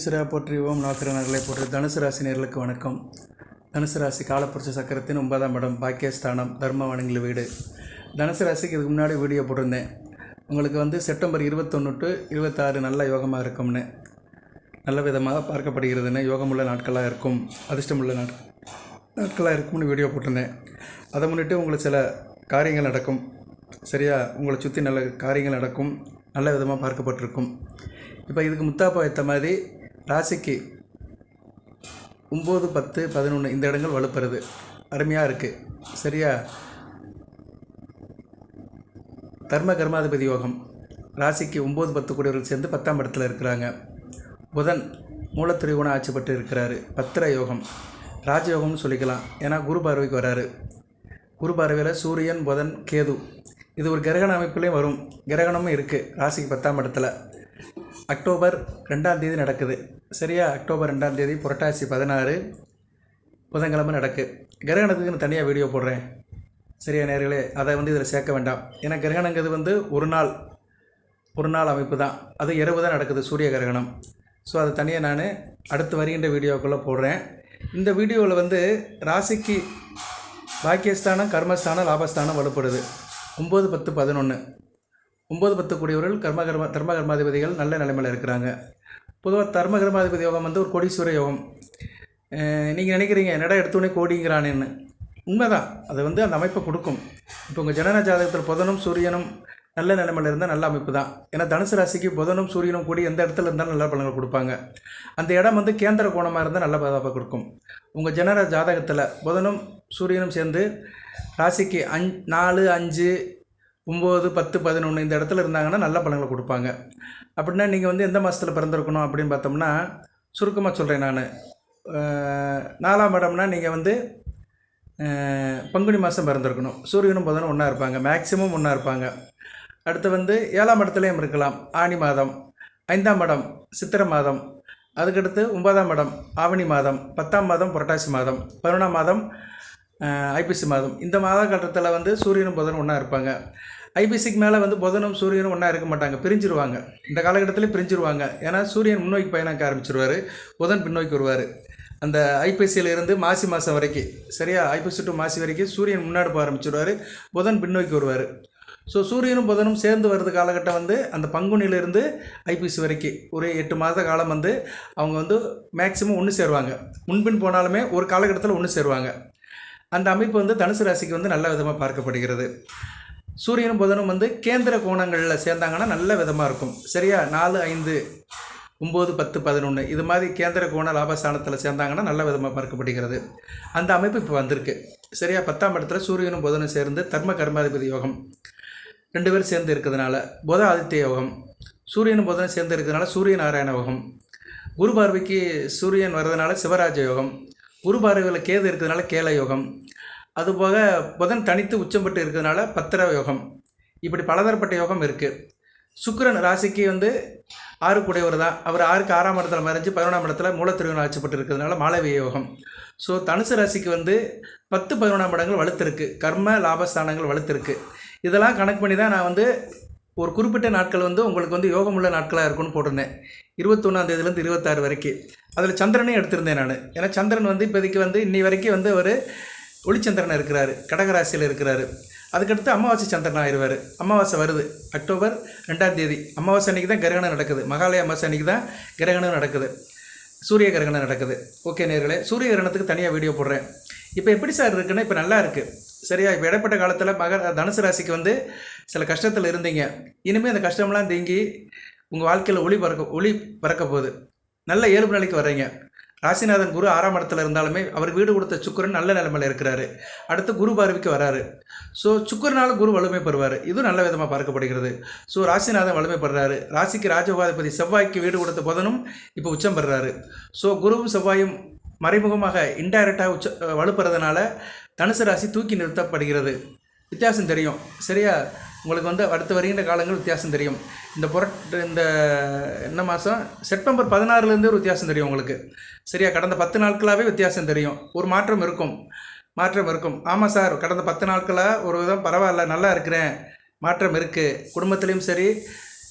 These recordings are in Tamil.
சனீஸ்வரா போற்றி ஓம் நாக்கர நகலை போற்றி தனுசு ராசி நேர்களுக்கு வணக்கம். தனுசு ராசி காலப்புரட்சி சக்கரத்தின் ஒன்பதாம் இடம் பாக்கியஸ்தானம் தர்ம வணங்கில் வீடு. தனுசு ராசிக்கு இதுக்கு முன்னாடி வீடியோ போட்டிருந்தேன். உங்களுக்கு வந்து செப்டம்பர் இருபத்தொன்று டு இருபத்தாறு நல்ல யோகமாக இருக்கும்னு. நல்ல விதமாக பார்க்கப்படுகிறதுன்னு யோகமுள்ள நாட்களாக இருக்கும் அதிர்ஷ்டமுள்ள நாட் நாட்களாக இருக்கும்னு வீடியோ போட்டிருந்தேன். அதை முன்னிட்டு உங்களுக்கு சில காரியங்கள் நடக்கும். சரியா? உங்களை சுற்றி நல்ல காரியங்கள் நடக்கும். நல்ல விதமாக பார்க்கப்பட்டிருக்கும். இப்போ இதுக்கு முத்தாப்பா ஏற்ற மாதிரி ராசிக்கு ஒம்பது பத்து பதினொன்று இந்த இடங்கள் வலுப்புறது. அருமையாக இருக்குது சரியா? தர்ம கர்மாதிபதி யோகம். ராசிக்கு ஒம்பது பத்து கூடியவர்கள் சேர்ந்து பத்தாம் இடத்துல இருக்கிறாங்க. புதன் மூலத்திரிகோணம் ஆட்சி பெற்று இருக்கிறாரு. பத்திர யோகம். ராஜயோகம்னு சொல்லிக்கலாம். ஏன்னா குரு பார்வைக்கு வராரு. குரு பார்வையில் சூரியன் புதன் கேது. இது ஒரு கிரகண அமைப்புலேயும் வரும். கிரகணமும் இருக்குது ராசிக்கு பத்தாம் இடத்துல. அக்டோபர் ரெண்டாம் தேதி நடக்குது. சரியா? அக்டோபர் ரெண்டாம் தேதி புரட்டாசி பதினாறு புதன்கிழமை நடக்கு. கிரகணத்துக்குன்னு தனியாக வீடியோ போடுறேன். சரியா நேர்களே? அதை வந்து இதில் சேர்க்க வேண்டாம். ஏன்னா கிரகணங்கிறது வந்து ஒரு நாள் ஒரு நாள் அமைப்பு தான். அது இரவு தான் நடக்குது சூரிய கிரகணம். ஸோ அதை தனியாக நான் அடுத்து வருகின்ற வீடியோக்குள்ளே போடுறேன். இந்த வீடியோவில் வந்து ராசிக்கு பாக்கியஸ்தானம் கர்மஸ்தானம் லாபஸ்தானம் வலுப்படுது. ஒம்பது பத்து பதினொன்று ஒம்பது பத்து கூடியவர்கள் கர்ம கர்ம தர்ம கர்மாதிபதிகள் நல்ல நிலைமையில் இருக்கிறாங்க. பொதுவாக தர்ம கர்மாதிபதி யோகம் வந்து ஒரு கோடீஸ்வர யோகம். நீங்கள் நினைக்கிறீங்க என்னடா எடுத்தோடனே கோடிங்கிறானேன்னு. உண்மைதான். அது வந்து அந்த அமைப்பை கொடுக்கும். இப்போ உங்கள் ஜனன ஜாதகத்தில் புதனும் சூரியனும் நல்ல நிலைமையில் இருந்தால் நல்ல அமைப்பு தான் ஏன்னா தனுசு ராசிக்கு புதனும் சூரியனும் கூடி எந்த இடத்துல இருந்தாலும் நல்ல பலன்கள் கொடுப்பாங்க. அந்த இடம் வந்து கேந்திர கோணமாக இருந்தால் நல்ல பாதுகாப்பாக கொடுக்கும். உங்கள் ஜனன ஜாதகத்தில் புதனும் சூரியனும் சேர்ந்து ராசிக்கு அஞ் நாலு அஞ்சு ஒம்பது பத்து பதினொன்று இந்த இடத்துல இருந்தாங்கன்னா நல்ல பழங்களை கொடுப்பாங்க. அப்படின்னா நீங்கள் வந்து எந்த மாதத்தில் பிறந்திருக்கணும் அப்படின்னு பார்த்தோம்னா சுருக்கமாக சொல்கிறேன் நான். நாலாம் இடம்னா நீங்கள் வந்து பங்குனி மாதம் பிறந்திருக்கணும். சூரியனும் புதனும் ஒன்றா இருப்பாங்க. மேக்ஸிமம் ஒன்றா இருப்பாங்க. அடுத்து வந்து ஏழாம் இடத்துலையும் இருக்கலாம். ஆனி மாதம் ஐந்தாம் இடம் சித்திரை மாதம் அதுக்கடுத்து ஒன்பதாம் இடம் ஆவணி மாதம் பத்தாம் மாதம் புரட்டாசி மாதம் பதினொன்றாம் மாதம் ஐபிசி மாதம். இந்த மாத கட்டத்தில் வந்து சூரியனும் புதனும் ஒன்றா இருப்பாங்க. ஐபிசிக்கு மேலே வந்து புதனும் சூரியனும் ஒன்றா இருக்க மாட்டாங்க. பிரிஞ்சிருவாங்க. இந்த காலகட்டத்தில் பிரிஞ்சிருவாங்க. ஏன்னா சூரியன் முன்னோக்கி பயணம் ஆரம்பிச்சிருவார். புதன் பின்னோக்கி வருவார். அந்த ஐபிசியிலிருந்து மாசி மாதம் வரைக்கும் சரியா? ஐபிசி டு மாசி வரைக்கும் சூரியன் முன்னாடி போக ஆரம்பிச்சிருவார். புதன் பின்னோக்கி வருவார். ஸோ சூரியனும் புதனும் சேர்ந்து வர்றது காலகட்டம் வந்து அந்த பங்குனியிலிருந்து ஐபிசி வரைக்கும் ஒரு எட்டு மாத காலம் வந்து அவங்க வந்து மேக்சிமம் ஒன்று சேருவாங்க. முன்பின் போனாலுமே ஒரு காலகட்டத்தில் ஒன்று சேருவாங்க. அந்த அமைப்பு வந்து தனுசு ராசிக்கு வந்து நல்ல விதமாக பார்க்கப்படுகிறது. சூரியனும் புதனும் வந்து கேந்திர கோணங்களில் சேர்ந்தாங்கன்னா நல்ல விதமாக இருக்கும். சரியா? நாலு ஐந்து ஒம்பது பத்து பதினொன்று இது மாதிரி கேந்திர கோண லாபஸ்தானத்தில் சேர்ந்தாங்கன்னா நல்ல விதமாக பார்க்கப்படுகிறது. அந்த அமைப்பு இப்போ வந்திருக்கு. சரியா? பத்தாம் இடத்துல சூரியனும் புதனும் சேர்ந்து தர்ம கர்மாதிபதி யோகம். ரெண்டு பேரும் சேர்ந்து இருக்கிறதுனால புத ஆதித்ய யோகம். சூரியனும் புதனும் சேர்ந்து இருக்கிறதுனால சூரிய நாராயண யோகம். குரு பார்வைக்கு சூரியன் வர்றதுனால சிவராஜ யோகம். குரு பார்வையில் கேது இருக்கிறதுனால கேல யோகம் அதுபோக புதன் தனித்து உச்சம் பெற்று இருக்கிறதுனால பத்திர யோகம் இப்படி பலதரப்பட்ட யோகம் இருக்குது சுக்கரன் ராசிக்கு வந்து ஆறு கூடையவர் தான் அவர் ஆறுக்கு ஆறாம் இடத்துல மறைஞ்சு பதினொன்றாம் இடத்துல மூலத்திருவன் ஆட்சிப்பட்டு இருக்கிறதுனால மாலவிய யோகம். ஸோ தனுசு ராசிக்கு வந்து பத்து பதினொன்றாம் இடங்கள் வலுத்திருக்கு. கர்ம லாபஸ்தானங்கள் வலுத்திருக்கு. இதெல்லாம் கணக்கு பண்ணி தான் நான் வந்து ஒரு குறிப்பிட்ட நாட்கள் வந்து உங்களுக்கு வந்து யோகமுள்ள நாட்களாக இருக்கும்னு போட்டிருந்தேன். இருபத்தொன்னாம் தேதியிலேருந்து இருபத்தாறு வரைக்கும் அதில் சந்திரனையும் எடுத்திருந்தேன் நான். ஏன்னா சந்திரன் வந்து இப்போதைக்கு வந்து இன்னி வரைக்கும் வந்து அவர் ஒளிச்சந்திரன் இருக்கிறாரு. கடகராசியில் இருக்கிறாரு. அதுக்கடுத்து அமாவாசை சந்திரன் ஆயிடுவார். அமாவாசை வருது. அக்டோபர் ரெண்டாம் தேதி. அமாவாசை அன்றைக்கி தான் கிரகணம் நடக்குது. மகாலய அமாவாசை அன்றைக்கி தான் கிரகணம் நடக்குது. சூரிய கிரகணம் நடக்குது. ஓகே நேர்களே சூரிய கிரகணத்துக்கு தனியாக வீடியோ போடுறேன். இப்போ எப்படி சார் இருக்குன்னா இப்போ நல்லா இருக்குது சரியா? இப்போ இடைப்பட்ட காலத்தில் மக தனுசு ராசிக்கு வந்து சில கஷ்டத்தில் இருந்தீங்க. இனிமேல் அந்த கஷ்டம்லாம் தீங்கி உங்கள் வாழ்க்கையில் ஒளி பறக்க ஒளி பறக்க போகுது. நல்ல இயல்பு நிலைக்கு வர்றீங்க. ராசிநாதன் குரு ஆறாம் இடத்துல இருந்தாலுமே அவர் வீடு கொடுத்த சுக்கரன் நல்ல நிலைமையில் இருக்கிறாரு. அடுத்து குரு பார்வைக்கு வராரு. ஸோ சுக்கிரனால குரு வலிமை பெறுவார். இதுவும் நல்ல விதமாக பார்க்கப்படுகிறது. ஸோ ராசிநாதன் வலிமை பெறுறாரு ராசிக்கு ராஜபாதிபதி செவ்வாய்க்கு வீடு கொடுத்த புதனும் இப்போ உச்சம் பெறுறாரு ஸோ குருவும் செவ்வாயும் மறைமுகமாக இன்டைரக்டாக உச்ச வலுப்புறதுனால தனுசு ராசி தூக்கி நிறுத்தப்படுகிறது. வித்தியாசம் தெரியும். சரியா? உங்களுக்கு வந்து அடுத்து வருகின்ற காலங்கள் வித்தியாசம் தெரியும். இந்த புரட் இந்த என்ன மாதம் செப்டம்பர் பதினாறுலேருந்து ஒரு வித்தியாசம் தெரியும் உங்களுக்கு. சரியா? கடந்த பத்து நாட்களாகவே வித்தியாசம் தெரியும். ஒரு மாற்றம் இருக்கும். மாற்றம் இருக்கும். ஆமாம் சார் கடந்த பத்து நாட்களாக ஒரு விதம் பரவாயில்ல நல்லா இருக்கிறேன். மாற்றம் இருக்குது குடும்பத்துலேயும் சரி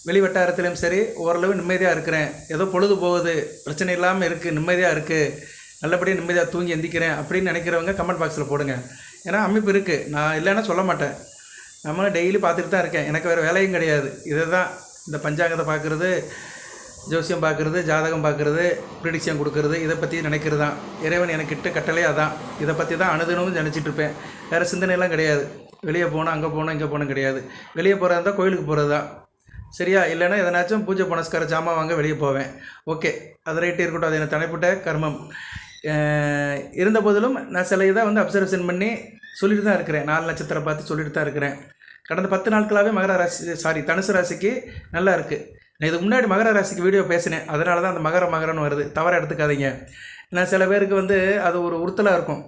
வெளிவட்டாரத்துலேயும் சரி ஓரளவு நிம்மதியாக இருக்கிறேன். ஏதோ பொழுது போகுது. பிரச்சனை இல்லாமல் இருக்குது நிம்மதியாக இருக்குது நல்லபடியாக நிம்மதியாக தூங்கி எந்திக்கிறேன் அப்படின்னு நினைக்கிறவங்க கமெண்ட் பாக்ஸில் போடுங்க. ஏன்னா அமைப்பு இருக்குது நான் இல்லைன்னா சொல்ல மாட்டேன். நம்மளும் டெய்லி பார்த்துட்டு தான் இருக்கேன். எனக்கு வேறு வேலையும் கிடையாது. இதை தான் இந்த பஞ்சாங்கத்தை பார்க்குறது ஜோசியம் பார்க்குறது ஜாதகம் பார்க்குறது ப்ரிடிக்ஷன் கொடுக்கறது இதை பற்றி நினைக்கிறது தான். இறைவன் எனக்கிட்ட கட்டளை அதான். இதை பற்றி தான் அனுதினமும் நினச்சிட்டு இருப்பேன். வேறு சிந்தனையெல்லாம் கிடையாது. வெளியே போனோம் அங்கே போனோம் இங்கே போனோம் கிடையாது. வெளியே போகிறதா இருந்தால் கோயிலுக்கு போகிறது தான். சரியா? இல்லைன்னா எதனாச்சும் பூஜை புனஸ்கார ஜாமான் வாங்க வெளியே போவேன். ஓகே. அது ரைட்டு இருக்கட்டும். அது எனக்கு தனிப்பட்ட கர்மம். இருந்த போதிலும் நான் சில இதை வந்து அப்சர்வேஷன் பண்ணி சொல்லிட்டு தான் இருக்கிறேன். நாலு நட்சத்திரம் பார்த்து சொல்லிட்டு தான் இருக்கிறேன். கடந்த பத்து நாட்களாகவே மகர ராசி சாரி தனுசு ராசிக்கு நல்லா இருக்குது நான் இதுக்கு முன்னாடி மகர ராசிக்கு வீடியோ பேசினேன். அதனால தான் அந்த மகர மகரன்னு வருது. தவறாக எடுத்துக்காதீங்க. ஏன்னா சில பேருக்கு வந்து அது ஒரு உறுத்தலாக இருக்கும்.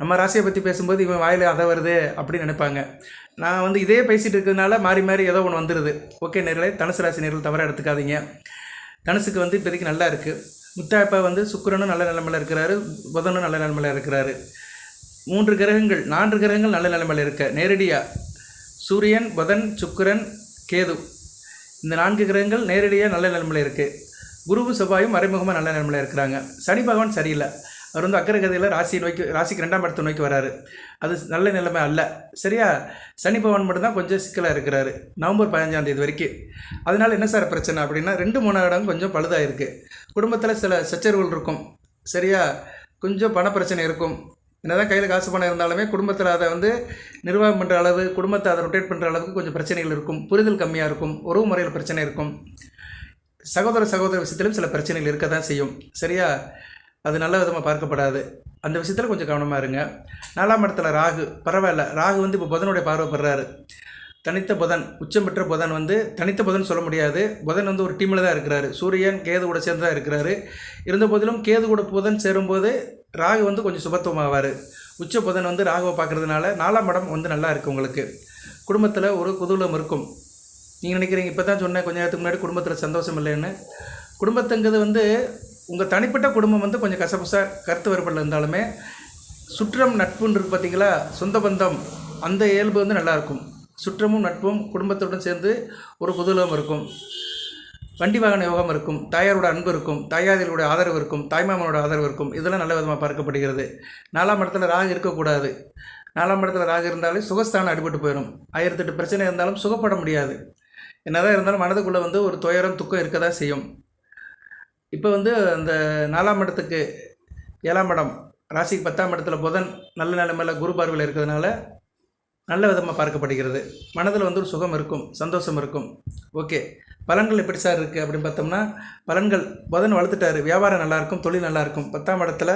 நம்ம ராசியை பற்றி பேசும்போது இவன் வாயில் அதை வருது அப்படின்னு நினைப்பாங்க. நான் வந்து இதே பேசிகிட்டு இருக்கிறதுனால மாறி மாறி ஏதோ ஒன்று வந்துடுது ஓகே நேரில் தனுசு ராசி நேரில் தவறாக எடுத்துக்காதீங்க. தனுசுக்கு வந்து இப்போதைக்கு நல்லா இருக்குது முத்தாய்ப்பா வந்து சுக்கரனும் நல்ல நிலமையில் இருக்கிறாரு. புதனும் நல்ல நிலமையில் இருக்கிறாரு. மூன்று கிரகங்கள் நான்கு கிரகங்கள் நல்ல நிலைமையில் இருக்க. நேரடியாக சூரியன் புதன் சுக்கிரன் கேது. இந்த நான்கு கிரகங்கள் நேரடியாக நல்ல நிலைமையில் இருக்குது குருவும் செவ்வாயும் மறைமுகமாக நல்ல நிலைமையில் இருக்கிறாங்க. சனி பகவான் சரியில்லை. அவர் வந்து அக்கரகதையில் ராசி நோக்கி ராசிக்கு ரெண்டாம் இடத்தை நோக்கி வராரு. அது நல்ல நிலைமை அல்ல. சரியா? சனி பகவான் மட்டும்தான் கொஞ்சம் சிக்கலாக இருக்கிறாரு. நவம்பர் பதினஞ்சாம் தேதி வரைக்கும். அதனால் என்ன சார் பிரச்சனை அப்படின்னா ரெண்டு மூணு இடம் கொஞ்சம் பழுதாக இருக்குது குடும்பத்தில் சில சச்சரவுகள் இருக்கும். சரியா? கொஞ்சம் பண பிரச்சனை இருக்கும். என்னதான் கையில் காசு பணம் இருந்தாலுமே குடும்பத்தில் அதை வந்து நிர்வாகம் பண்ணுற அளவு குடும்பத்தை அதை ரொட்டேட் பண்ணுற அளவுக்கு கொஞ்சம் பிரச்சனைகள் இருக்கும். புரிதல் கம்மியாக இருக்கும். உறவு முறையில் பிரச்சனை இருக்கும். சகோதர சகோதர விஷயத்திலும் சில பிரச்சனைகள் இருக்க தான் செய்யும். சரியா? அது நல்ல விதமாக பார்க்கப்படாது. அந்த விஷயத்தில் கொஞ்சம் கவனமாக இருங்க. நாலாம் இடத்துல ராகு. பரவாயில்ல. ராகு வந்து இப்போ புதனுடைய பார்வைப்படுறாரு தனித்த புதன் உச்சம் பெற்ற புதன் வந்து தனித்த புதன் சொல்ல முடியாது. புதன் வந்து ஒரு டீமில் தான் இருக்கிறாரு. சூரியன் கேது கூட சேர்ந்து தான் இருக்கிறாரு. இருந்த போதிலும் கேது கூட புதன் சேரும்போது ராகு வந்து கொஞ்சம் சுபத்துவமாவார். உச்ச புதன் வந்து ராகுவை பார்க்கறதுனால நாலாம் இடம் வந்து நல்லா இருக்குது உங்களுக்கு. குடும்பத்தில் ஒரு குதூலம் இருக்கும். நீங்கள் நினைக்கிறீங்க இப்போ தான் சொன்னேன் கொஞ்ச நேரத்துக்கு முன்னாடி குடும்பத்தில் சந்தோஷம் இல்லைன்னு. குடும்பத்துங்கிறது வந்து உங்கள் தனிப்பட்ட குடும்பம் வந்து கொஞ்சம் கசபசா கருத்து வேறுபாடில் இருந்தாலுமே சுற்றம் நட்புன்னு இருக்கு பார்த்தீங்களா சொந்த பந்தம் அந்த இயல்பு வந்து நல்லாயிருக்கும் சுற்றமும் நட்பும் குடும்பத்துடன் சேர்ந்து ஒரு குதூகலம் இருக்கும். வண்டி வாகன யோகம் இருக்கும். தாயாரோட அன்பு இருக்கும். தாயாதிகளுடைய ஆதரவு இருக்கும். தாய்மாமனோட ஆதரவு இருக்கும். இதெல்லாம் நல்ல விதமாக பார்க்கப்படுகிறது. நாலாம் இடத்துல ராகு இருக்கக்கூடாது. நாலாம் இடத்துல ராகு இருந்தாலே சுகஸ்தானம் அடிபட்டு போயிடும் ஆயிரத்தெட்டு பிரச்சனை இருந்தாலும் சுகப்பட முடியாது. என்னதான் இருந்தாலும் மனதுக்குள்ளே வந்து ஒரு துயரம் துக்கம் இருக்க தான் செய்யும். இப்போ வந்து அந்த நாலாம் இடத்துக்கு ஏழாம் இடம் ராசிக்கு பத்தாம் இடத்துல புதன் நல்ல நிலைமையில் குரு பார்வையில் இருக்கிறதுனால நல்ல விதமாக பார்க்கப்படுகிறது. மனதில் வந்து ஒரு சுகம் இருக்கும் சந்தோஷம் இருக்கும். ஓகே பலன்கள் எப்படி சார் இருக்குது அப்படின்னு பார்த்தோம்னா பலன்கள் புதன் வளர்த்துட்டாரு. வியாபாரம் நல்லாயிருக்கும் தொழில் நல்லாயிருக்கும் பத்தாம் இடத்துல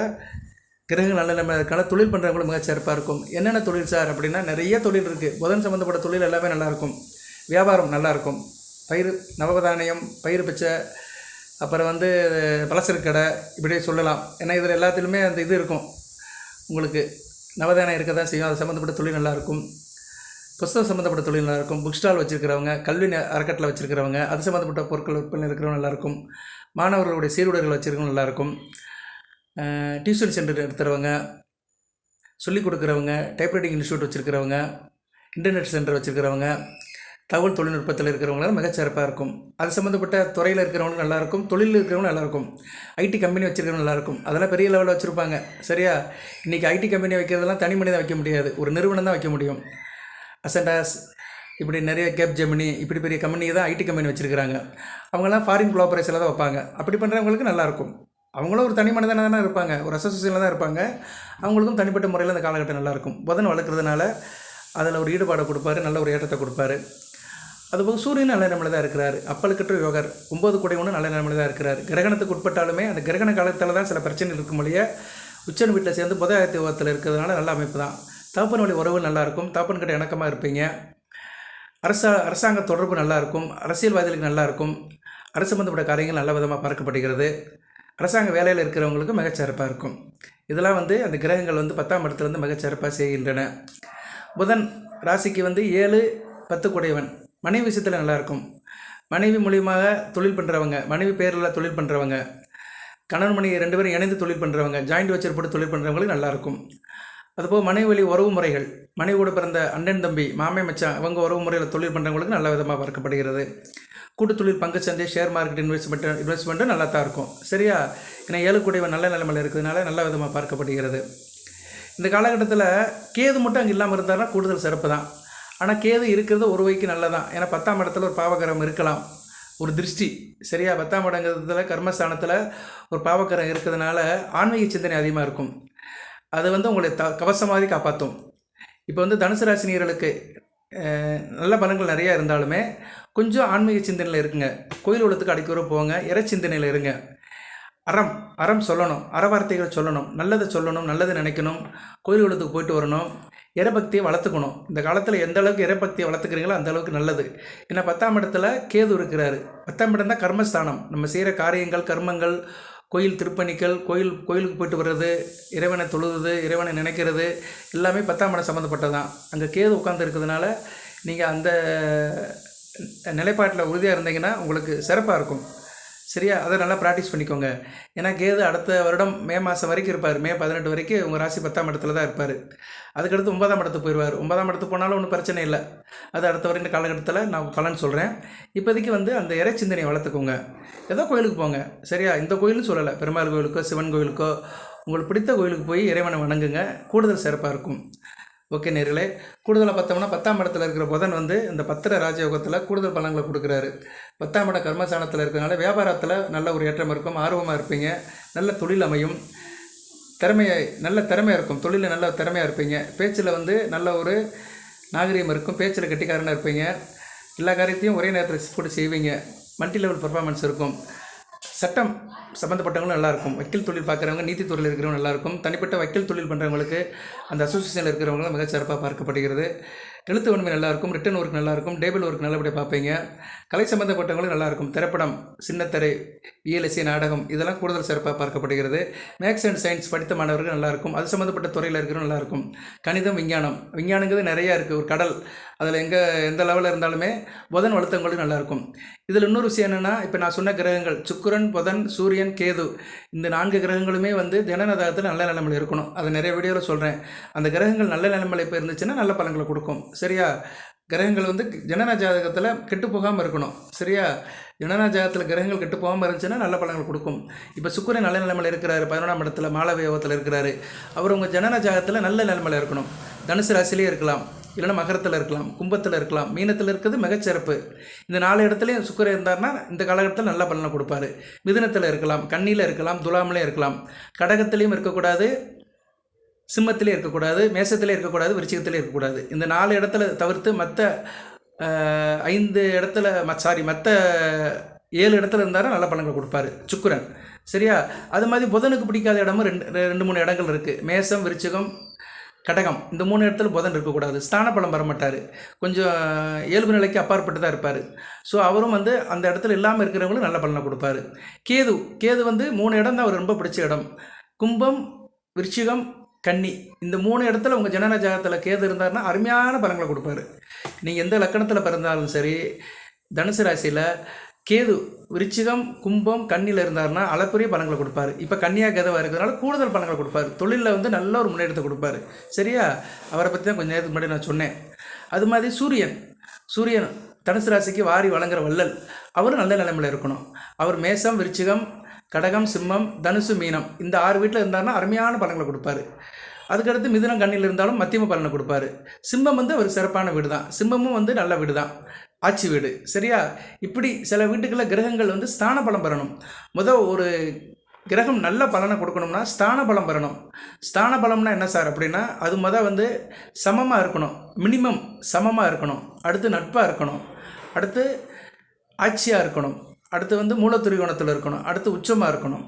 கிரகங்கள் நல்ல நிலைமை இருக்கனால தொழில் பண்ணுறவங்களும் மிக சிறப்பாக இருக்கும். என்னென்ன தொழில் சார் அப்படின்னா நிறைய தொழில் இருக்குது புதன் சம்மந்தப்பட்ட தொழில் எல்லாமே நல்லாயிருக்கும் வியாபாரம் நல்லாயிருக்கும் பயிர் நவதானியம் பயிர் பிச்சை அப்புறம் வந்து பலசரு கடை இப்படியே சொல்லலாம். ஏன்னா இதில் எல்லாத்துலேயுமே அந்த இது இருக்கும். உங்களுக்கு நவதானம் இருக்க தான் செய்யும். அது சம்மந்தப்பட்ட தொழில் நல்லாயிருக்கும் புஸ்தகம் சம்மந்தப்பட்ட தொழில் நல்லாயிருக்கும். புக் ஸ்டால் வச்சுருக்கிறவங்க கல்வி அறக்கட்டில் வச்சுருக்கிறவங்க அது சம்மந்தப்பட்ட பொருட்கள் விற்பனை இருக்கிறவங்க நல்லாயிருக்கும். மாணவர்களுடைய சீருடைகள் வச்சுருக்கவங்க நல்லாயிருக்கும். டியூஷன் சென்டர் எடுத்துகிறவங்க சொல்லிக் கொடுக்குறவங்க டைப்ரைட்டிங் இன்ஸ்டியூட் வச்சுருக்கிறவங்க இன்டர்நெட் சென்டர் வச்சுருக்கிறவங்க தகவல் தொழில்நுட்பத்தில் இருக்கிறவங்களாம் மிகச்சிறப்பாக இருக்கும். அது சம்மந்தப்பட்ட துறையில் இருக்கிறவங்களும் நல்லாயிருக்கும். தொழிலில் இருக்கிறவங்க நல்லாயிருக்கும். ஐடி கம்பெனி வச்சுருக்கிறவங்க நல்லாயிருக்கும். அதெல்லாம் பெரிய லெவலில் வச்சுருப்பாங்க. சரியா? இன்றைக்கி ஐடி கம்பெனி வைக்கிறதெல்லாம் தனி மனிதன் வைக்க முடியாது. ஒரு நிறுவனம் தான் வைக்க முடியும். அசண்டாஸ் இப்படி நிறைய கேப் ஜெமினி இப்படி பெரிய கம்பெனி தான் ஐடி கம்பெனி வச்சுருக்கிறாங்க. அவங்கெல்லாம் ஃபாரின் கோஆபரேஷனில் தான் வைப்பாங்க. அப்படி பண்ணுறவங்களுக்கு நல்லாயிருக்கும் அவங்களும் ஒரு தனி மனிதனாக தானே இருப்பாங்க. ஒரு அசோசியேஷனில் தான் இருப்பாங்க. அவங்களுக்கும் தனிப்பட்ட முறையில் அந்த காலகட்டம் நல்லாயிருக்கும் புதன் வளர்க்குறதுனால அதில் ஒரு ஈடுபாடை கொடுப்பாரு. நல்ல ஒரு ஏற்றத்தை கொடுப்பாரு. அதுபோக சூரியன் நல்ல நிலைமையில் தான் இருக்கிறார். அப்பலுக்கற்ற யோகர் ஒம்பது குடை ஒன்று நல்ல நிலைமையில் தான் இருக்கிறார். கிரகணத்துக்கு உட்பட்டாலுமே அந்த கிரகண காலத்தில் தான் சில பிரச்சனை இருக்கும் இல்லையா உச்சன் வீட்டில் சேர்ந்து புத யோகத்தில் இருக்கிறதுனால நல்ல அமைப்பு தான். தகப்பன் வழி உறவு நல்லாயிருக்கும். தகப்பன்கிட்ட இணக்கமாக இருப்பீங்க. அரசா அரசாங்க தொடர்பு நல்லாயிருக்கும். அரசியல்வாதிகளுக்கு நல்லாயிருக்கும். அரசு சம்மந்தப்பட்ட காரியங்கள் நல்ல விதமாக பார்க்கப்படுகிறது அரசாங்க வேலையில் இருக்கிறவங்களுக்கு மிகச்சிறப்பாக இருக்கும். இதெல்லாம் வந்து அந்த கிரகங்கள் வந்து பத்தாம் இடத்துலேருந்து மிகச்சிறப்பாக செய்கின்றன. புதன் ராசிக்கு வந்து ஏழு பத்து குடையவன். மனைவி விஷயத்தில் நல்லாயிருக்கும். மனைவி மூலியமாக தொழில் பண்ணுறவங்க மனைவி பேரில் தொழில் பண்ணுறவங்க கணவன் மனைவி ரெண்டு பேரும் இணைந்து தொழில் பண்ணுறவங்க ஜாயிண்ட் வச்சர் போட்டு தொழில் பண்ணுறவங்களுக்கு நல்லாயிருக்கும். அதுபோல் மனைவி வழி உறவு முறைகள். மனைவி கூட பிறந்த அண்ணன் தம்பி மாமே மச்சான் அவங்க உறவு முறையில் தொழில் பண்ணுறவங்களுக்கு நல்ல விதமாக பார்க்கப்படுகிறது. கூட்டு தொழில் பங்குச்சந்தை ஷேர் மார்க்கெட் இன்வெஸ்ட்மெண்ட் இன்வெஸ்ட்மெண்ட்டும் நல்லா தான் இருக்கும். சரியா? ஏன்னா ஏழுக்குடையவன் நல்ல நிலைமையில் இருக்கிறதுனால நல்ல விதமாக பார்க்கப்படுகிறது. இந்த காலகட்டத்தில் கேது மட்டும் அங்கே இல்லாமல் இருந்தாருன்னா கூடுதல் சிறப்பு தான். ஆனால் கேது இருக்கிறது ஒரு வைக்கு நல்லதான். ஏன்னா பத்தாம் இடத்துல ஒரு பாவகரம் இருக்கலாம். ஒரு திருஷ்டி. சரியா? பத்தாம் இடங்கிறதுல கர்மஸ்தானத்தில் ஒரு பாவக்கரம் இருக்கிறதுனால ஆன்மீக சிந்தனை அதிகமாக இருக்கும். அது வந்து உங்களை த கவசம் மாதிரி காப்பாற்றும் இப்போ வந்து தனுசு ராசினியர்களுக்கு நல்ல பலன்கள் நிறையா இருந்தாலுமே கொஞ்சம் ஆன்மீக சிந்தனையில் இருக்குங்க கோயில் உலகத்துக்கு அடிக்கடி போங்க இற சிந்தனையில் இருங்க. அறம் அறம் சொல்லணும் அறவார்த்தைகள் சொல்லணும் நல்லதை சொல்லணும் நல்லதை நினைக்கணும் கோயில் உலகத்துக்கு போயிட்டு வரணும் இறபக்தியை வளர்த்துக்கணும். இந்த காலத்தில் எந்த அளவுக்கு இறபக்தியை வளர்த்துக்கிறீங்களோ அந்த அளவுக்கு நல்லது. ஏன்னா பத்தாம் இடத்துல கேது இருக்கிறாரு. பத்தாம் இடம் தான் கர்மஸ்தானம். நம்ம செய்கிற காரியங்கள் கர்மங்கள் கோயில் திருப்பணிகள் கோயில் கோயிலுக்கு போயிட்டு வர்றது இறைவனை தொழுது இறைவனை நினைக்கிறது எல்லாமே பத்தாம் இடம் சம்மந்தப்பட்டது தான் அங்கே கேது உட்காந்து இருக்கிறதுனால நீங்கள் அந்த நிலைப்பாட்டில் உறுதியாக இருந்தீங்கன்னா உங்களுக்கு சிறப்பாக இருக்கும். சரியா? அதை நல்லா ப்ராக்டிஸ் பண்ணிக்கோங்க. ஏன்னா கேது அடுத்த வருடம் மே மாதம் வரைக்கும் இருப்பார். மே பதினெட்டு வரைக்கும் உங்கள் ராசி பத்தாம் இடத்துல தான் இருப்பார். அதுக்கடுத்து ஒன்பதாம் இடத்துக்கு போயிடுவார் ஒன்பதாம் இடத்துக்கு போனாலும் ஒன்றும் பிரச்சனை இல்லை. அது அடுத்த வரைக்கும் காலகட்டத்தில் நான் பலன் சொல்கிறேன் இப்போதைக்கு வந்து அந்த இறை சிந்தனையை வளர்த்துக்கோங்க. ஏதோ கோயிலுக்கு போங்க. சரியா? இந்த கோயிலும் சொல்லலை. பெருமாள் கோயிலுக்கோ சிவன் கோயிலுக்கோ உங்களுக்கு பிடித்த கோயிலுக்கு போய் இறைவனை வணங்குங்க. கூடுதல் சிறப்பாக இருக்கும். ஓகே நேர்களே கூடுதலாக பார்த்தோம்னா பத்தாம் இடத்துல இருக்கிற புதன் வந்து இந்த பத்திர ராஜயோகத்தில் கூடுதல் பலன்களை கொடுக்குறாரு. பத்தாம் இட கர்மஸ்தானத்தில் இருக்கிறனால வியாபாரத்தில் நல்ல ஒரு ஏற்றம் இருக்கும் ஆர்வமாக இருப்பீங்க நல்ல தொழில் அமையும். திறமையை நல்ல திறமையாக இருக்கும் தொழிலில் நல்ல திறமையாக இருப்பீங்க. பேச்சில் வந்து நல்ல ஒரு நாகரிகம் இருக்கும் பேச்சில் கெட்டிக்காரனாக இருப்பீங்க. எல்லா காரியத்தையும் ஒரே நேரத்தில் போட்டு செய்வீங்க. மல்டி லெவல் பர்ஃபார்மன்ஸ் இருக்கும். சட்டம் சம்மந்தப்பட்டவங்களும் நல்லாயிருக்கும். வக்கீல் தொழில் பார்க்குறவங்க நீதித்துறையில் இருக்கிறவங்க நல்லாயிருக்கும். தனிப்பட்ட வக்கீல் தொழில் பண்ணுறவங்களுக்கு அந்த அசோசியேஷனில் இருக்கிறவங்களும் மிகச்சிறப்பாக பார்க்கப்படுகிறது. எழுத்து வன்மை நல்லாயிருக்கும் ரிட்டன் ஒர்க் நல்லாயிருக்கும் டேபிள் ஒர்க் நல்லபடியாக பார்ப்பீங்க. கலை சம்மந்தப்பட்டவங்களும் நல்லாயிருக்கும் திரைப்படம் சின்னத்திரை இயலிசை நாடகம் இதெல்லாம் கூடுதல் சிறப்பாக பார்க்கப்படுகிறது. மேக்ஸ் அண்ட் சயின்ஸ் படித்த மாணவர்கள் நல்லாயிருக்கும் அது சம்மந்தப்பட்ட துறையில் இருக்கிறவங்க நல்லாயிருக்கும் கணிதம் விஞ்ஞானம். விஞ்ஞானங்கிறது நிறையா இருக்குது ஒரு கடல். அதில் எங்கே எந்த லெவலில் இருந்தாலுமே புதன் வளர்த்தவங்களுக்கு நல்லாயிருக்கும் இதில் இன்னொரு விஷயம் என்னென்னா இப்போ நான் சொன்ன கிரகங்கள் சுக்குரன் புதன் சூரியன் கேது இந்த நான்கு கிரகங்களுமே வந்து தினநதாகத்தில் நல்ல நிலைமையில் இருக்கணும். அதை நிறைய வீடியோவில் சொல்கிறேன் அந்த கிரகங்கள் நல்ல நிலைமையில் இப்போ இருந்துச்சுன்னா நல்ல பலன்களை கொடுக்கும். சரியா? கிரகங்கள் வந்து ஜனன ஜாதகத்தில் கெட்டு போகாமல் இருக்கணும். சரியா? ஜனன ஜாதகத்தில் கிரகங்கள் கெட்டு போகாமல் இருந்துச்சுன்னா நல்ல பலன்கள் கொடுக்கும். இப்போ சுக்கரன் நல்ல நிலைமையில் இருக்கிறாரு. பதினொன்றாம் இடத்துல மாலவயோகத்தில் இருக்கிறாரு. அவர் உங்கள் ஜனன ஜாதகத்தில் நல்ல நிலைமையில் இருக்கணும். தனுசு ராசிலேயே இருக்கலாம். இல்லைன்னா மகரத்தில் இருக்கலாம். கும்பத்தில் இருக்கலாம். மீனத்தில் இருக்கிறது மிகச்சிறப்பு. இந்த நாலு இடத்துலையும் சுக்கரன் இருந்தார்னா இந்த காலகட்டத்தில் நல்ல பலனை கொடுப்பாரு. மிதுனத்தில் இருக்கலாம். கண்ணியில் இருக்கலாம். துலாமிலே இருக்கலாம். கடகத்திலையும் இருக்கக்கூடாது. சிம்மத்திலே இருக்கக்கூடாது மேசத்திலே இருக்கக்கூடாது விருச்சிகத்திலே இருக்கக்கூடாது. இந்த நாலு இடத்துல தவிர்த்து மற்ற ஐந்து இடத்துல ம சாரி மற்ற ஏழு இடத்துல இருந்தாலும் நல்ல பலன்கள் கொடுப்பாரு சுக்குரன். சரியா? அது மாதிரி புதனுக்கு பிடிக்காத இடமும் ரெண்டு ரெண்டு மூணு இடங்கள் இருக்குது மேசம் விருச்சிகம் கடகம். இந்த மூணு இடத்துல புதன் இருக்கக்கூடாது. ஸ்தான பலம் வரமாட்டார். கொஞ்சம் இயல்பு நிலைக்கு அப்பாற்பட்டு தான் இருப்பார். ஸோ அவரும் வந்து அந்த இடத்துல இல்லாமல் இருக்கிறவங்களும் நல்ல பலனை கொடுப்பாரு. கேது கேது வந்து மூணு இடம் தான். அவர் ரொம்ப பிடிச்ச இடம். கும்பம் விருச்சிகம் கன்னி. இந்த மூணு இடத்துல உங்கள் ஜனன ஜாகத்தில் கேது இருந்தார்னா அருமையான பலங்களை கொடுப்பாரு. நீங்கள் எந்த லக்கணத்தில் பிறந்தாலும் சரி தனுசு ராசியில் கேது விருச்சிகம் கும்பம் கண்ணியில் இருந்தாருன்னா அளப்பரிய பலங்களை கொடுப்பாரு. இப்போ கன்னியா கதவாக இருக்கிறதுனால கூடுதல் பலங்களை கொடுப்பாரு. தொழிலில் வந்து நல்ல ஒரு முன்னேற்றத்தை கொடுப்பாரு. சரியா? அவரை பற்றி தான் கொஞ்சம் நேரத்துக்கு முன்னாடி நான் சொன்னேன். அது மாதிரி சூரியன். சூரியன் தனுசு ராசிக்கு வாரி வழங்குற வள்ளல். அவரும் நல்ல நிலைமையில் இருக்கணும். அவர் மேசம் விருச்சிகம் கடகம் சிம்மம் தனுசு மீனம். இந்த ஆறு வீட்டில் இருந்தாருன்னா அருமையான பலன்களை கொடுப்பாரு. அதுக்கடுத்து மிதுனம் கண்ணில் இருந்தாலும் மத்தியம பலனை கொடுப்பாரு. சிம்மம் வந்து ஒரு சிறப்பான வீடு தான் சிம்மமும் வந்து நல்ல வீடு தான் ஆட்சி வீடு. சரியா? இப்படி சில வீட்டுகளில் கிரகங்கள் வந்து ஸ்தான பலம் பெறணும். முதல் ஒரு கிரகம் நல்ல பலனை கொடுக்கணும்னா ஸ்தான பலம் பெறணும். ஸ்தான பலம்னா என்ன சார் அப்படின்னா அது மொதல் வந்து சமமாக இருக்கணும். மினிமம் சமமாக இருக்கணும். அடுத்து நட்பாக இருக்கணும். அடுத்து ஆட்சியாக இருக்கணும். அடுத்து வந்து மூலத்துரிகோணத்தில் இருக்கணும். அடுத்து உச்சமாக இருக்கணும்.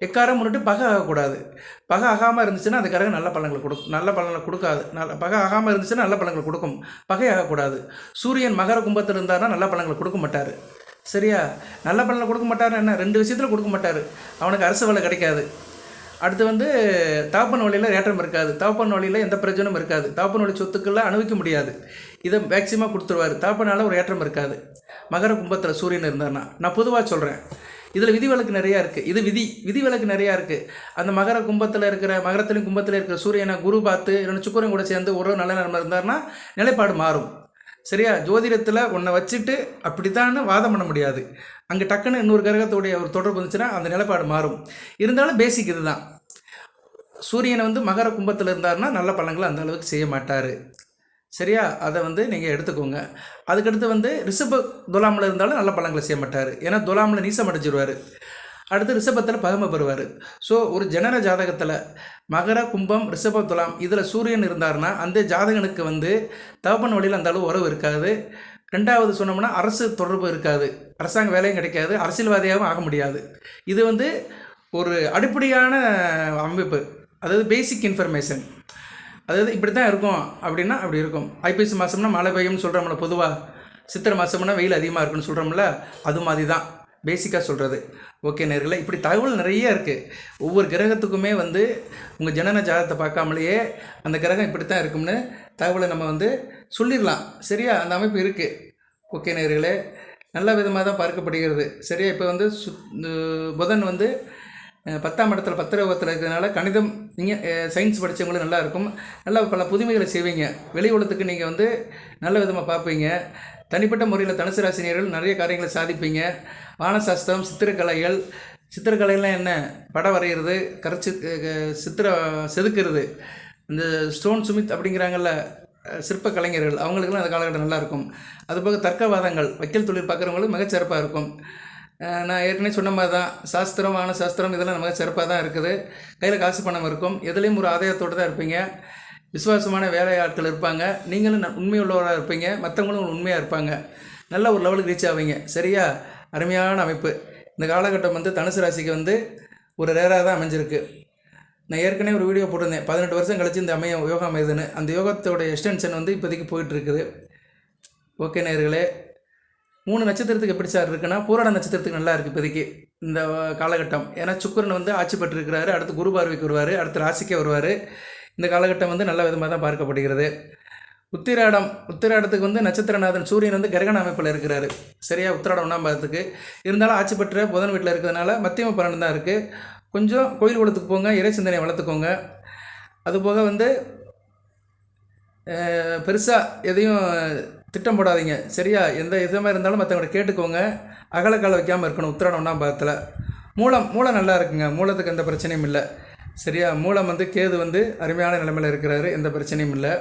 எக்காரம் முன்னிட்டு பகை ஆகக்கூடாது. பகை ஆகாமல் இருந்துச்சுன்னா அந்த கரகம் நல்ல பழங்களை கொடுக்கும் நல்ல பழங்களை கொடுக்காது. நல்ல பகை ஆகாமல் இருந்துச்சுன்னா நல்ல பழங்களை கொடுக்கும். பகை ஆகக்கூடாது சூரியன் மகர கும்பத்தில் இருந்தாருன்னா நல்ல பழங்களை கொடுக்க மாட்டார். சரியா? நல்ல பலனை கொடுக்க மாட்டார் என்ன? ரெண்டு விஷயத்தில் கொடுக்க மாட்டார். அவனுக்கு அரசு வேலை கிடைக்காது. அடுத்து வந்து தாப்பன் வழியில் ஏற்றம் இருக்காது. தாப்பன் வழியில் எந்த பிரச்சனையும் இருக்காது. தாப்பன் வழி சொத்துக்கள்லாம் அணுவிக்க முடியாது. இதை மேக்சிமம் கொடுத்துருவார். தாப்பனால ஒரு ஏற்றம் இருக்காது. மகர கும்பத்தில் சூரியன் இருந்தார்னா நான் பொதுவாக சொல்கிறேன் இதில் விதிவிலக்கு நிறையா இருக்குது இது விதி. விதிவிலக்கு நிறையா இருக்குது அந்த மகர கும்பத்தில் இருக்கிற மகரத்திலையும் கும்பத்தில் இருக்கிற சூரியனை குரு பார்த்து இல்லைன்னா சுக்கரன் கூட சேர்ந்து ஒரு நல்ல நிலைமை இருந்தார்னா நிலைப்பாடு மாறும். சரியா? ஜோதிடத்தில் உன்னை வச்சுட்டு அப்படித்தான்னு வாதம் பண்ண முடியாது. அங்கே டக்குன்னு இன்னொரு கிரகத்துடைய ஒரு தொடர்பு இருந்துச்சுன்னா அந்த நிலப்பாடு மாறும். இருந்தாலும் பேசிக் இதுதான். சூரியனை வந்து மகர கும்பத்தில் இருந்தாருன்னா நல்ல பழங்களை அந்த அளவுக்கு செய்ய மாட்டார். சரியா? அதை வந்து நீங்கள் எடுத்துக்கோங்க. அதுக்கடுத்து வந்து ரிஷப துலாமில் இருந்தாலும் நல்ல பழங்களை செய்ய மாட்டார். ஏன்னா துலாமில் நீசம் அடைஞ்சிருவார். அடுத்து ரிஷபத்தில் பதமை பெறுவார். ஸோ ஒரு ஜனன ஜாதகத்தில் மகர கும்பம் ரிஷப துலாம் இதில் சூரியன் இருந்தாருன்னா அந்த ஜாதகனுக்கு வந்து தகப்பன் வழியில் அந்த அளவு உறவு இருக்காது. ரெண்டாவது சொன்னோம்னா அரசு தொடர்பு இருக்காது. அரசாங்க வேலையும் கிடைக்காது. அரசியல்வாதியாகவும் ஆக முடியாது. இது வந்து ஒரு அடிப்படையான அமைப்பு. அதாவது பேசிக் இன்ஃபர்மேஷன் அதாவது இப்படி தான் இருக்கும் அப்படின்னா அப்படி இருக்கும். ஐபிஎஸ் மாதம்னா மழை பெய்யும்னு சொல்கிறோம்ல பொதுவாக சித்திரை மாதம்னா வெயில் அதிகமாக இருக்குன்னு சொல்கிறோம்ல அது மாதிரி தான் பேசிக்காக சொல்கிறது ஓகே நேர்களை இப்படி தகவல் நிறைய இருக்குது ஒவ்வொரு கிரகத்துக்குமே வந்து உங்கள் ஜனன ஜாதகத்தை பார்க்காமலேயே அந்த கிரகம் இப்படி தான் இருக்கும்னு தகவலை நம்ம வந்து சொல்லிடலாம். சரியா? அந்த அமைப்பு இருக்குது ஓகே நேர்களே நல்ல விதமாக தான் பார்க்கப்படுகிறது. சரியா? இப்போ வந்து சு புதன் வந்து பத்தாம் இடத்துல பத்திரகத்தில் இருக்கிறதுனால கணிதம் நீங்கள் சயின்ஸ் படித்தவங்களும் நல்லா இருக்கும். நல்லா பல புதுமைகளை செய்வீங்க. வெளி உலகத்துக்கு நீங்கள் வந்து நல்ல விதமாக பார்ப்பீங்க. தனிப்பட்ட முறையில் தனுசு ராசினியர்கள் நிறைய காரியங்களை சாதிப்பீங்க. வானசாஸ்திரம் சித்திரக்கலைகள் சித்திரக்கலைலாம் என்ன? படம் வரைகிறது கரைச்சி சித்திர செதுக்கிறது. இந்த ஸ்டோன் சுமித் அப்படிங்கிறாங்கல்ல சிற்ப கலைஞர்கள் அவங்களுக்குலாம் அந்த காலகட்டம் நல்லா இருக்கும். அதுபோக தர்க்கவாதங்கள் வக்கீல் தொழில் பார்க்குறவங்களுக்கு மிகச்சிறப்பாக இருக்கும். நான் ஏற்கனவே சொன்ன மாதிரி தான் சாஸ்திரம் வான சாஸ்திரம் இதெல்லாம் நமக்கு சிறப்பாக தான் இருக்குது. கையில் காசு பணம் இருக்கும். எதுலேயும் ஒரு ஆதாயத்தோடு தான் இருப்பீங்க. விசுவாசமான வேலையாட்கள் இருப்பாங்க. நீங்களும் ந- உண்மையுள்ளவராக இருப்பீங்க. மற்றவங்களும் உண்மையாக இருப்பாங்க. நல்ல ஒரு லெவலுக்கு ரீச் ஆவீங்க. சரியா? அருமையான அமைப்பு. இந்த காலகட்டம் வந்து தனுசு ராசிக்கு வந்து ஒரு ரேராக தான் அமைஞ்சிருக்கு. நான் ஏற்கனவே ஒரு வீடியோ போட்டிருந்தேன். பதினெட்டு வருஷம் கழிச்சு இந்த அமைய யோகா அமையுதுன்னு அந்த யோகத்தோட எக்ஸ்டென்ஷன் வந்து இப்போதைக்கு போயிட்டுருக்குது. ஓகே நேர்களே மூணு நட்சத்திரத்துக்கு எப்படி சார் இருக்குன்னா பூராட நட்சத்திரத்துக்கு நல்லா இருக்குது இப்போதைக்கு இந்த காலகட்டம். ஏன்னா சுக்கரன் வந்து ஆட்சி பெற்றிருக்கிறாரு. அடுத்து குரு பார்வைக்கு வருவார். அடுத்து ராசிக்கே வருவார். இந்த காலகட்டம் வந்து நல்ல விதமாக தான் பார்க்கப்படுகிறது. உத்திராடம் உத்திராடத்துக்கு வந்து நட்சத்திரநாதன் சூரியன் வந்து கிரகண அமைப்பில் இருக்கிறாரு. சரியா? உத்திராடம் ஒன்றாம் பாதத்துக்கு. இருந்தாலும் ஆட்சி பெற்ற புதன் வீட்டில் இருக்கிறதுனால மத்தியம பலன் தான் இருக்குது கொஞ்சம் கோயில் குளத்துக்கு போங்க இறை சிந்தனை வளர்த்துக்கோங்க. அதுபோக வந்து பெருசாக எதையும் திட்டம் போடாதீங்க. சரியா? எந்த விதமாக இருந்தாலும் மற்றவங்களை கேட்டுக்கோங்க. அகலக்கால வைக்காமல் இருக்கணும் உத்திராடம் ஒன்றாம் பாதத்தில். மூலம் மூலம் நல்லா இருக்குங்க. மூலத்துக்கு எந்த பிரச்சனையும் இல்லை. சரியா? மூலம் வந்து கேது வந்து அருமையான நிலைமையில் இருக்கிறாரு. எந்த பிரச்சனையும் இல்லை.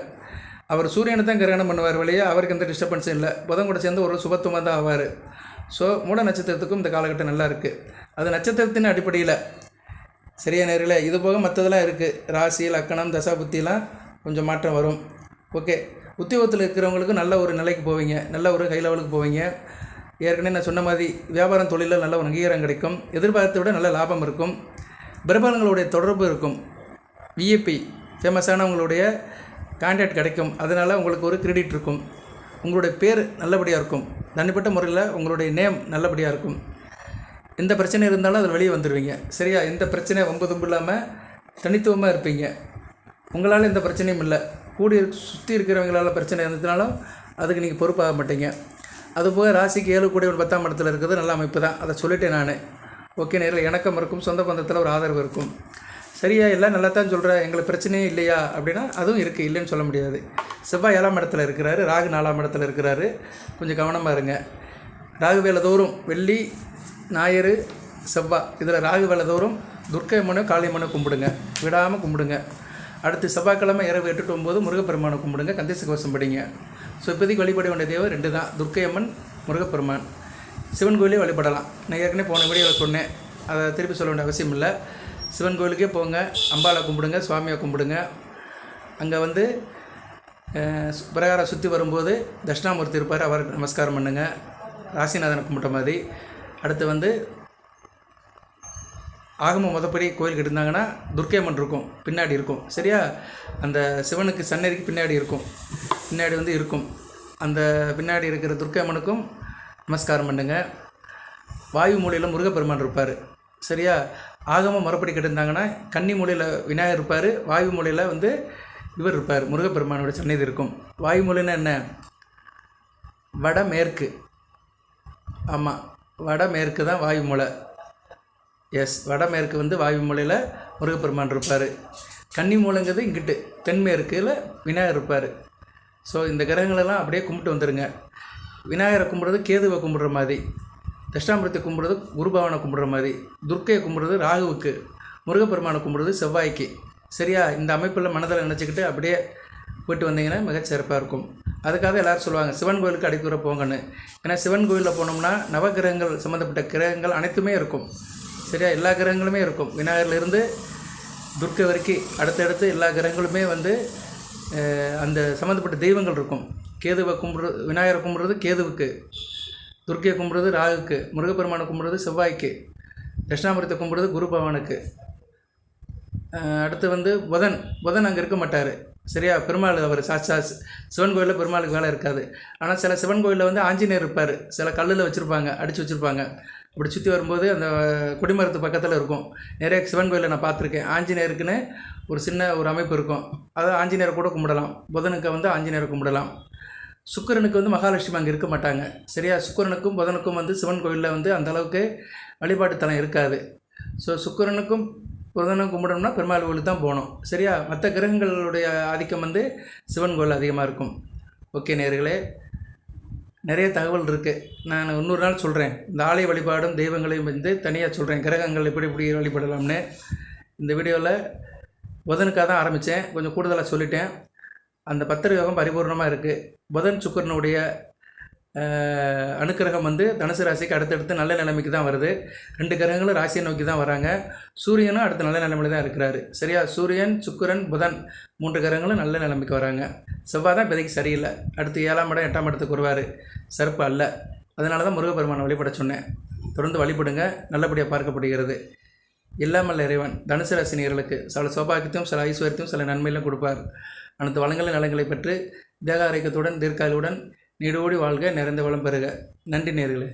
அவர் சூரியனை தான் கிரகணம் பண்ணுவார் வழியே அவருக்கு எந்த டிஸ்டர்பன்ஸும் இல்லை. புதன் கூட சேர்ந்து ஒரு சுபத்துவமாக தான் ஆவார். ஸோ மூட நட்சத்திரத்துக்கும் இந்த காலகட்டம் நல்லா இருக்குது அது நட்சத்திரத்தின் அடிப்படையில். சரியா நேரில் இது போக மற்றதெல்லாம் இருக்குது ராசி லக்கணம் தசா புத்திலாம் கொஞ்சம் மாற்றம் வரும். ஓகே உத்தியோகத்தில் இருக்கிறவங்களுக்கு நல்ல ஒரு நிலைக்கு போவீங்க. நல்ல ஒரு ஹை லெவலுக்கு போவீங்க. ஏற்கனவே நான் சொன்ன மாதிரி வியாபாரம் தொழிலில் நல்ல ஒரு அங்கீகாரம் கிடைக்கும். எதிர்பார்த்தை விட நல்ல லாபம் இருக்கும். பிரபலங்களுடைய தொடர்பு இருக்கும். விஐபி ஃபேமஸானவங்களுடைய கான்டாக்ட் கிடைக்கும். அதனால் உங்களுக்கு ஒரு கிரெடிட் இருக்கும். உங்களுடைய பேர் நல்லபடியாக இருக்கும். தனிப்பட்ட முறையில் உங்களுடைய நேம் நல்லபடியாக இருக்கும். எந்த பிரச்சனை இருந்தாலும் அதில் வெளியே வந்துடுவீங்க சரியா? எந்த பிரச்சனை வம்பு இல்லாமல் தனித்துவமாக இருப்பீங்க. உங்களால் எந்த பிரச்சனையும் இல்லை. கூடி சுற்றி இருக்கிறவங்களால் பிரச்சனை இருந்ததுனாலும் அதுக்கு நீங்கள் பொறுப்பாக மாட்டீங்க. அதுபோக ராசிக்கு ஏழு கூடிய ஒரு பத்தாம் இடத்துல இருக்கிறது நல்ல அமைப்பு தான். அதை சொல்லிட்டேன் நான். ஓகே நேரில் இணக்கம் இருக்கும். சொந்த பந்தத்தில் ஒரு ஆதரவு இருக்கும். சரியா எல்லாம் நல்லா தான் சொல்கிறேன் எங்களுக்கு பிரச்சனையே இல்லையா? அப்படின்னா அதுவும் இருக்குது இல்லைன்னு சொல்ல முடியாது. செவ்வாய் ஏழாம் இடத்துல இருக்கிறாரு ராகு நாலாம் இடத்துல இருக்கிறாரு. கொஞ்சம் கவனமாக இருங்க. ராகு வேலை தோறும் வெள்ளி ஞாயிறு செவ்வாய். இதில் ராகு வேலை தோறும் துர்க்கை மனு காளி மனு கும்பிடுங்க. விடாமல் கும்பிடுங்க. அடுத்து செவ்வாய்க்கிழமை இரவு எட்டு ஒம்பது முருகப்பெருமானை கும்பிடுங்க. கந்தேச கவசம் படிங்க. ஸோ இப்போதைக்கு வழிபட வேண்டிய தேவை ரெண்டு தான் துர்க்கை அம்மன் முருகப்பெருமான். சிவன் கோயிலே வழிபடலாம். நான் ஏற்கனவே போன வீடியோவில் சொன்னேன். அதை திருப்பி சொல்ல வேண்டிய அவசியம் இல்லை. சிவன் கோயிலுக்கே போங்க அம்பாவை கும்பிடுங்க சுவாமியை கும்பிடுங்க. அங்கே வந்து சு- பிரகாரம் சுற்றி வரும்போது தட்சிணாமூர்த்தி இருப்பார் அவர் நமஸ்காரம் பண்ணுங்க. ராசிநாதனை கும்பிட்ட மாதிரி. அடுத்து வந்து ஆகம மொதப்படி கோயிலுக்கு இருந்தாங்கன்னா துர்க்கை அம்மன் இருக்கும் பின்னாடி இருக்கும். சரியா? அந்த சிவனுக்கு சன்னதிக்கு பின்னாடி இருக்கும். பின்னாடி வந்து இருக்கும். அந்த பின்னாடி இருக்கிற துர்க்கை அம்மனுக்கும் நமஸ்காரம் பண்ணுங்க. வாயு மூலையில் முருகப்பெருமான் இருப்பார். சரியா? ஆகமாக மறுபடி கட்டிருந்தாங்கன்னா கன்னி மூலையில் விநாயகர் இருப்பார் வாயு மூலையில் வந்து இவர் இருப்பார் முருகப்பெருமானோட சன்னதி இருக்கும். வாயு மொழின்னா என்ன? வடமேற்கு. ஆமாம் வடமேற்கு தான் வாயு மூலை. எஸ் வடமேற்கு வந்து வாயு மூலையில் முருகப்பெருமான் இருப்பார். கன்னி மூலைங்கிறது இங்கிட்டு தென்மேற்கில் விநாயகர் இருப்பார். ஸோ இந்த கிரகங்களெல்லாம் அப்படியே கும்பிட்டு வந்துடுங்க விநாயகரை கும்பிட்றது கேதுவை கும்பிட்ற மாதிரி. தஷ்டாமிரத்தை கும்பிட்றது குருபவனை கும்பிட்ற மாதிரி துர்க்கையை கும்பிட்றது ராகுவுக்கு முருகப்பெருமானை கும்பிட்றது செவ்வாய்க்கு. சரியா? இந்த அமைப்பில் மனதில் நினச்சிக்கிட்டு அப்படியே போயிட்டு வந்தீங்கன்னா மிகச்சிறப்பாக இருக்கும். அதுக்காக எல்லோரும் சொல்லுவாங்க சிவன் கோயிலுக்கு அடித்துற போங்கன்னு. ஏன்னா சிவன் கோயிலில் போனோம்னா நவகிரகங்கள் சம்மந்தப்பட்ட கிரகங்கள் அனைத்துமே இருக்கும். சரியா? எல்லா கிரகங்களுமே இருக்கும். விநாயகர்லேருந்து துர்க்கை வரைக்கும் அடுத்தடுத்து எல்லா கிரகங்களுமே வந்து அந்த சம்மந்தப்பட்ட தெய்வங்கள் இருக்கும். கேதுவை கும்பிட்றது விநாயகரை கும்பிட்றது கேதுவுக்கு. துர்க்கையை கும்பிட்றது ராகுக்கு முருகப்பெருமானை கும்பிட்றது செவ்வாய்க்கு தட்சிணாமூர்த்தியை கும்பிட்றது குரு பகவானுக்கு. அடுத்து வந்து புதன் புதன் அங்கே இருக்க மாட்டார். சரியா? பெருமாள் அவர் சாச்சா சிவன் கோயிலில் பெருமாளுக்கு வேலை இருக்காது. ஆனால் சில சிவன் கோயிலில் வந்து ஆஞ்சநேயர் இருப்பார். சில கல்லில் வச்சுருப்பாங்க அடித்து வச்சுருப்பாங்க. அப்படி சுற்றி வரும்போது அந்த கொடிமரத்து பக்கத்தில் இருக்கும். நிறைய சிவன் கோயிலில் நான் பார்த்துருக்கேன். ஆஞ்சநேயருக்குன்னு ஒரு சின்ன ஒரு அமைப்பு இருக்கும். அதை ஆஞ்சநேயரை கூட கும்பிடலாம். புதனுக்கு வந்து ஆஞ்சநேயரை கும்பிடலாம். சுக்கிரனுக்கு வந்து மகாலட்சுமி அங்கே இருக்க மாட்டாங்க. சரியா? சுக்கிரனுக்கும் புதனுக்கும் வந்து சிவன் கோயிலில் வந்து அந்த அளவுக்கு வழிபாட்டு தலம் இருக்காது. ஸோ சுக்கிரனுக்கும் புதனும் கும்பிடணும்னா பெருமாள் கோயிலுக்கு தான் போகணும். சரியா? மற்ற கிரகங்களுடைய ஆதிக்கம் வந்து சிவன் கோயில் அதிகமாக இருக்கும். ஓகே நேர்களே. நிறைய தகவல் இருக்குது நான் இன்னொரு நாள் சொல்கிறேன் இந்த ஆலய வழிபாடும் தெய்வங்களையும் வந்து தனியாக சொல்கிறேன் கிரகங்கள் எப்படி எப்படி வழிபடலாம்னு. இந்த வீடியோவில் புதனுக்காக தான் ஆரம்பித்தேன் கொஞ்சம் கூடுதலாக சொல்லிட்டேன். அந்த பத்திர யோகம் பரிபூர்ணமாக இருக்குது புதன் சுக்கரனுடைய அணுக்கிரகம் அனுக்கிரகம் வந்து தனுசு ராசிக்கு அடுத்தடுத்து நல்ல நிலைமைக்கு தான் வருது. ரெண்டு கிரகங்களும் ராசியை நோக்கி தான் வராங்க. சூரியனும் அடுத்த நல்ல நிலைமையில தான் இருக்கிறாரு. சரியா? சூரியன் சுக்கிரன் புதன் மூன்று கிரகங்களும் நல்ல நிலைமைக்கு வராங்க. செவ்வாய் தான் இப்போதைக்கு சரியில்லை. அடுத்து ஏழாம் இடம் எட்டாம் இடத்துக்கு வருவார். சிறப்பு அல்ல. அதனால தான் முருகப்பெருமானை வழிபட சொன்னேன். தொடர்ந்து வழிபடுங்க. நல்லபடியாக பார்க்கப்படுகிறது. இல்லாமல் இறைவன் தனுசு ராசினியர்களுக்கு சில சௌபாகியத்தையும் சில ஐஸ்வர்யத்தையும் சில நன்மையிலும் கொடுப்பார். அனைத்து வளங்களின் நலங்களை பெற்று தேக ஆரோக்கியத்துடன் தீர்க்காயுடன் நீடோடி வாழ்க நிறைந்த வளம் பெறுக. நன்றி நேர்களே.